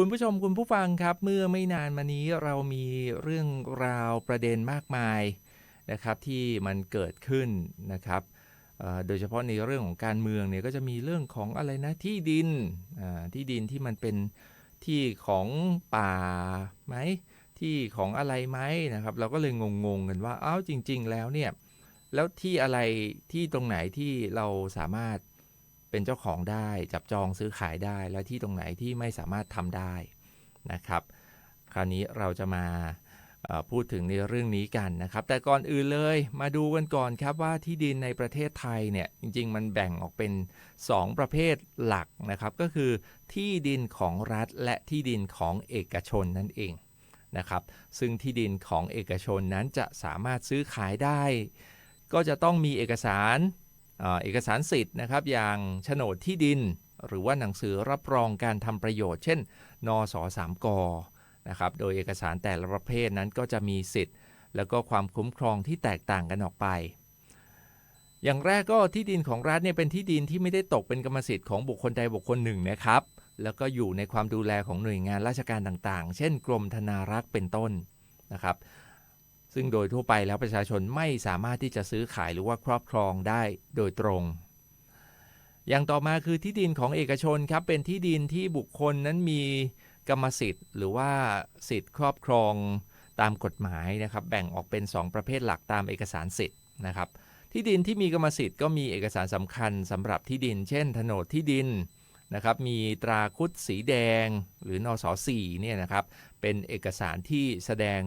คุณผู้ชมคุณผู้ฟังครับ เมื่อไม่นานมานี้เรามีเรื่องราวประเด็นมากมายนะครับที่มันเกิดขึ้นนะครับโดยเฉพาะในเรื่องของการเมืองเนี่ยก็จะมีเรื่องของอะไรนะที่ดินที่ดินที่มันเป็นที่ของป่าไหมที่ของอะไรไหมนะครับ เราก็เลยงงๆกันว่าอ้าวจริง ๆ แล้วเนี่ยแล้วที่อะไรที่ตรงไหนที่เราสามารถ เป็นเจ้าของได้จับจองซื้อขายได้ และที่ตรงไหนที่ไม่สามารถทำได้นะครับ คราวนี้เราจะมาพูดถึงในเรื่องนี้กันนะครับ แต่ก่อนอื่นเลยมาดูกันก่อนครับว่าที่ดินในประเทศไทยเนี่ยจริง ๆ มันแบ่งออกเป็น 2 ประเภทหลักนะครับ ก็คือที่ดินของรัฐและที่ดินของเอกชนนั่นเองนะครับ ซึ่งที่ดินของเอกชนนั้นจะสามารถซื้อขายได้ ก็จะต้องมีเอกสาร เอ่อเอกสารสิทธิ์นะครับอย่างโฉนดที่ดิน หรือว่าหนังสือรับรองการทำประโยชน์ เช่น นสสามกนะครับโดยเอกสารแต่ละประเภทนั้นก็จะมีสิทธิ์ แล้วก็ความคุ้มครองที่แตกต่างกันออกไป อย่างแรกก็ที่ดินของรัฐเนี่ยเป็นที่ดินที่ไม่ได้ตกเป็นกรรมสิทธิ์ของบุคคลใดบุคคลหนึ่งนะครับ แล้วก็อยู่ในความดูแลของหน่วยงานราชการต่างๆ เช่น กรมธนารักษ์เป็นต้นนะครับ ซึ่งโดยทั่วไปแล้วประชาชนไม่สามารถที่จะซื้อขายหรือว่าครอบครองได้โดยตรง อย่างต่อมาคือที่ดินของเอกชนครับเป็นที่ดินที่บุคคลนั้นมีกรรมสิทธิ์ หรือว่าสิทธิ์ครอบครองตามกฎหมายนะครับแบ่งออกเป็น 2 ประเภทหลักตามเอกสารสิทธิ์นะครับที่ดินที่มีกรรมสิทธิ์ก็มีเอกสารสำคัญสำหรับที่ดิน เช่นโฉนดที่ดิน นะครับมีตราคุดสีแดงหรือนส4เนี่ยนะครับเป็นเอกสารที่แสดง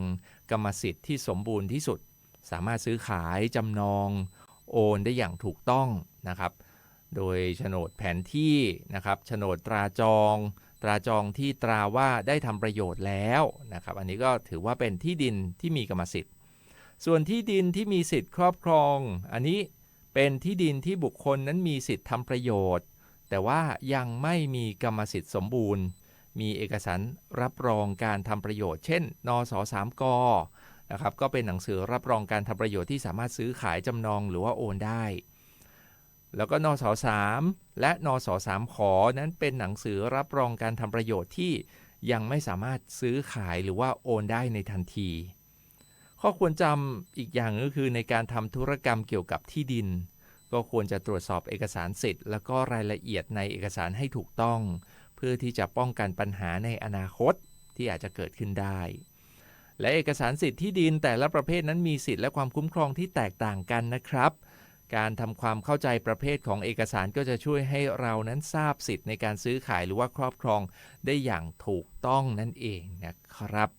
กรรมสิทธิ์ที่สมบูรณ์ที่สุด สามารถซื้อขายจำนองโอนได้อย่างถูกต้องนะครับ โดยโฉนดแผนที่นะครับโฉนดตราจอง ตราจองที่ตราว่าได้ทำประโยชน์แล้วนะครับ อันนี้ก็ถือว่าเป็นที่ดินที่มีกรรมสิทธิ์ ส่วนที่ดินที่มีสิทธิ์ครอบครอง อันนี้เป็นที่ดินที่บุคคลนั้นมีสิทธิ์ทำประโยชน์ แต่ว่ายังไม่มีกรรมสิทธิ์สมบูรณ์ มีเอกสารรับรองการทำประโยชน์ เช่น นสสามกนะครับก็เป็นหนังสือรับรองการทำประโยชน์ที่สามารถซื้อขายจำนองหรือว่าโอนได้ แล้วก็นสสามและนสสามขอนั้นเป็นหนังสือรับรองการทำประโยชน์ที่ยังไม่สามารถซื้อขายหรือว่าโอนได้ในทันที ข้อควรจำอีกอย่างก็คือในการทำธุรกรรมเกี่ยวกับที่ดิน ก็ควรจะตรวจสอบเอกสารสิทธิ์ แล้วก็รายละเอียดในเอกสารให้ถูกต้อง เพื่อที่จะป้องกันปัญหาในอนาคตที่อาจจะเกิดขึ้นได้ และเอกสารสิทธิ์ที่ดินแต่ละประเภทนั้นมีสิทธิ์และความคุ้มครองที่แตกต่างกันนะครับ การทำความเข้าใจประเภทของเอกสารก็จะช่วยให้เรานั้นทราบสิทธิ์ในการซื้อขายหรือว่าครอบครองได้อย่างถูกต้องนั่นเองนะครับ